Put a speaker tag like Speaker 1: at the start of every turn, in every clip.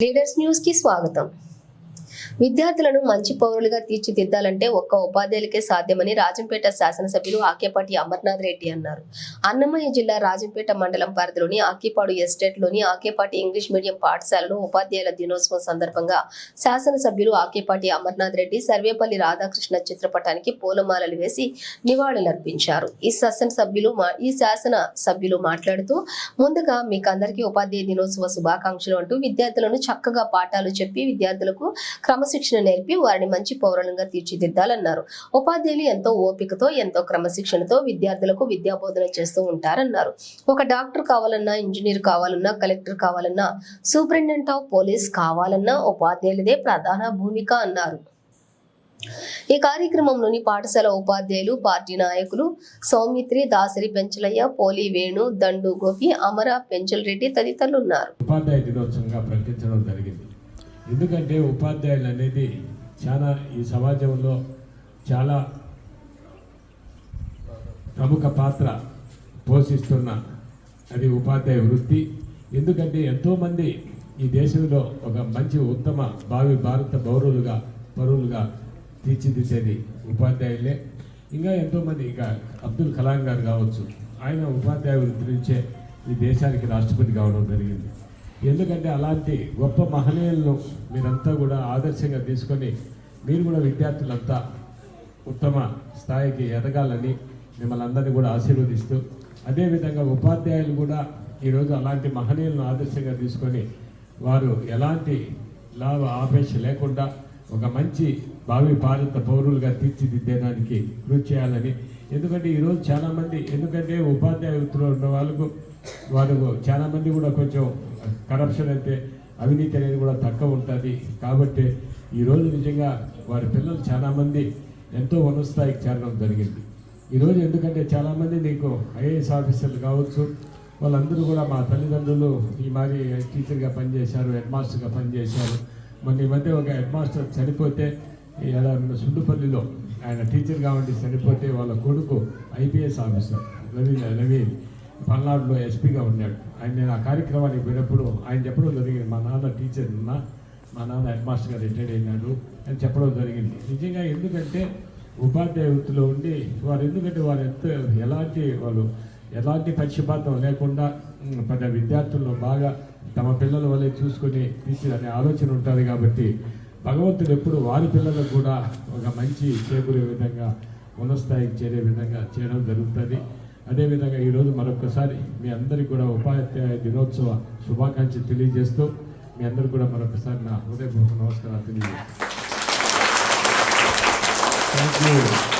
Speaker 1: Leaders news కి స్వాగతం విద్యార్థులను మంచి పౌరులుగా తీర్చిదిద్దాలంటే ఒక్క ఉపాధ్యాయులకే సాధ్యమని రాజంపేట శాసనసభ్యులు ఆకేపాటి అమర్నాథ్ రెడ్డి అన్నారు. అన్నమయ్య జిల్లా రాజంపేట మండలం పరిధిలోని ఆకేపాడు ఎస్టేట్లోని ఆకేపాటి ఇంగ్లీష్ మీడియం పాఠశాలలో ఉపాధ్యాయుల దినోత్సవం సందర్భంగా శాసనసభ్యులు ఆకేపాటి అమర్నాథ్ రెడ్డి సర్వేపల్లి రాధాకృష్ణ చిత్రపటానికి పూలమాలలు వేసి నివాళులర్పించారు. ఈ శాసనసభ్యులు మా- ఈ శాసన సభ్యులు మాట్లాడుతూ ముందుగా మీకు అందరికీ ఉపాధ్యాయ దినోత్సవ శుభాకాంక్షలు అంటూ విద్యార్థులను చక్కగా పాఠాలు చెప్పి విద్యార్థులకు క్రమ క్రమశిక్షణ నేర్పి వారిని మంచి పౌరులంగా తీర్చిదిద్దాలన్నారు. ఉపాధ్యాయులు ఎంతో ఓపికతో ఎంతో క్రమశిక్షణతో విద్యార్థులకు విద్యాబోధన చేస్తూ ఉంటారన్నారు. ఒక డాక్టర్ కావాలన్నా ఇంజనీర్ కావాలన్నా కలెక్టర్ కావాలన్నా సూపరింటెండెంట్ ఆఫ్ పోలీస్ కావాలన్నా ఉపాధ్యాయులదే ప్రధాన భూమిక అన్నారు. ఈ కార్యక్రమంలోని పాఠశాల ఉపాధ్యాయులు పార్టీ నాయకులు సౌమిత్రి దాసరి పెంచలయ్య పోలి వేణు దండు గోపి అమర పెంచల్ రెడ్డి తదితరులు ఉన్నారు
Speaker 2: ఉపాధ్యాయ దినోత్సవంగా ప్రకటించడం జరిగింది. ఎందుకంటే ఉపాధ్యాయులు అనేది చాలా ఈ సమాజంలో చాలా ప్రముఖ పాత్ర పోషిస్తున్న అది ఉపాధ్యాయ వృత్తి. ఎందుకంటే ఎంతోమంది ఈ దేశంలో ఒక మంచి ఉత్తమ భావి భారత పౌరులుగా పౌరులుగా తీర్చిదిద్దేది ఉపాధ్యాయులే. ఇంకా ఎంతోమంది ఇక అబ్దుల్ కలాం గారు కావచ్చు ఆయన ఉపాధ్యాయ వృత్తి నుంచే ఈ దేశానికి రాష్ట్రపతి కావడం జరిగింది. ఎందుకంటే అలాంటి గొప్ప మహనీయులను మీరంతా కూడా ఆదర్శంగా తీసుకొని మీరు కూడా విద్యార్థులంతా ఉత్తమ స్థాయికి ఎదగాలని మిమ్మల్ని అందరినీ కూడా ఆశీర్వదిస్తూ అదేవిధంగా ఉపాధ్యాయులు కూడా ఈరోజు అలాంటి మహనీయులను ఆదర్శంగా తీసుకొని వారు ఎలాంటి లాభ ఆపేక్ష లేకుండా ఒక మంచి భావి భారత పౌరులుగా తీర్చిదిద్దేదానికి కృషి చేయాలని. ఎందుకంటే ఈరోజు చాలామంది ఎందుకంటే ఉపాధ్యాయ వృత్తిలో ఉన్న వాళ్ళకు వారు చాలామంది కూడా కొంచెం కరప్షన్ అయితే అవినీతి అనేది కూడా తక్కువ ఉంటుంది. కాబట్టి ఈరోజు నిజంగా వారి పిల్లలు చాలామంది ఎంతో ఉన్నత స్థాయికి చేరడం జరిగింది. ఈరోజు ఎందుకంటే చాలామంది నీకు ఐఏఎస్ ఆఫీసర్లు కావచ్చు వాళ్ళందరూ కూడా మా తల్లిదండ్రులు ఈ మాది టీచర్గా పనిచేశారు హెడ్ మాస్టర్గా పనిచేశారు. మొన్న ఈ మధ్య ఒక హెడ్ మాస్టర్ చనిపోతే ఈ ఎలా సుండుపల్లిలో ఆయన టీచర్గా ఉండి చనిపోతే వాళ్ళ కొడుకు ఐపీఎస్ ఆఫీసర్ రవి రవి పల్నాడులో ఎస్పీగా ఉన్నాడు. ఆయన నేను ఆ కార్యక్రమానికి పోయినప్పుడు ఆయన చెప్పడం జరిగింది మా నాన్న టీచర్ ఉన్నా మా నాన్న హెడ్ మాస్టర్గా రిటైర్డ్ అయినాడు అని చెప్పడం జరిగింది. నిజంగా ఎందుకంటే ఉపాధ్యాయ వృత్తిలో ఉండి వారు ఎందుకంటే వారు ఎంత ఎలాంటి వాళ్ళు ఎలాంటి పక్షపాతం లేకుండా పెద్ద విద్యార్థులను బాగా తమ పిల్లల వల్లే చూసుకొని తీసి అనే ఆలోచన ఉంటుంది కాబట్టి భగవంతుడు ఎప్పుడు వారి పిల్లలకు కూడా ఒక మంచి చేకూరే విధంగా ఉన్నత స్థాయికి చేరే విధంగా చేయడం జరుగుతుంది. అదేవిధంగా ఈరోజు మరొకసారి మీ అందరికీ కూడా ఉపాధ్యాయ దినోత్సవ శుభాకాంక్షలు తెలియజేస్తూ మీ అందరికీ కూడా మరొకసారి నా హృదయపూర్వక నమస్కారాలు తెలియజేస్తాను. Thank you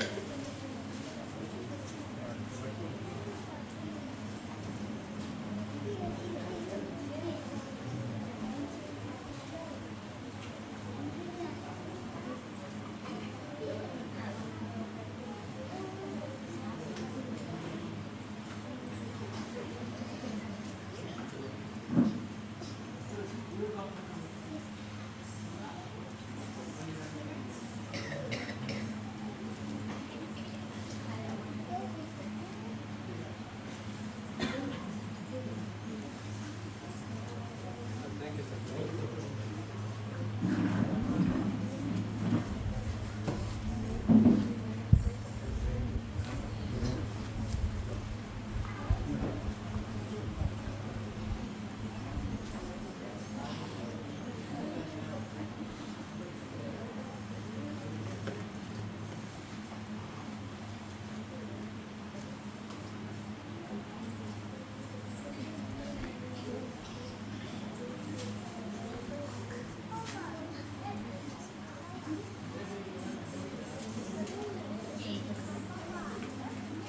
Speaker 3: Thank you.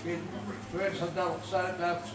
Speaker 3: We'd, we had some double sided maps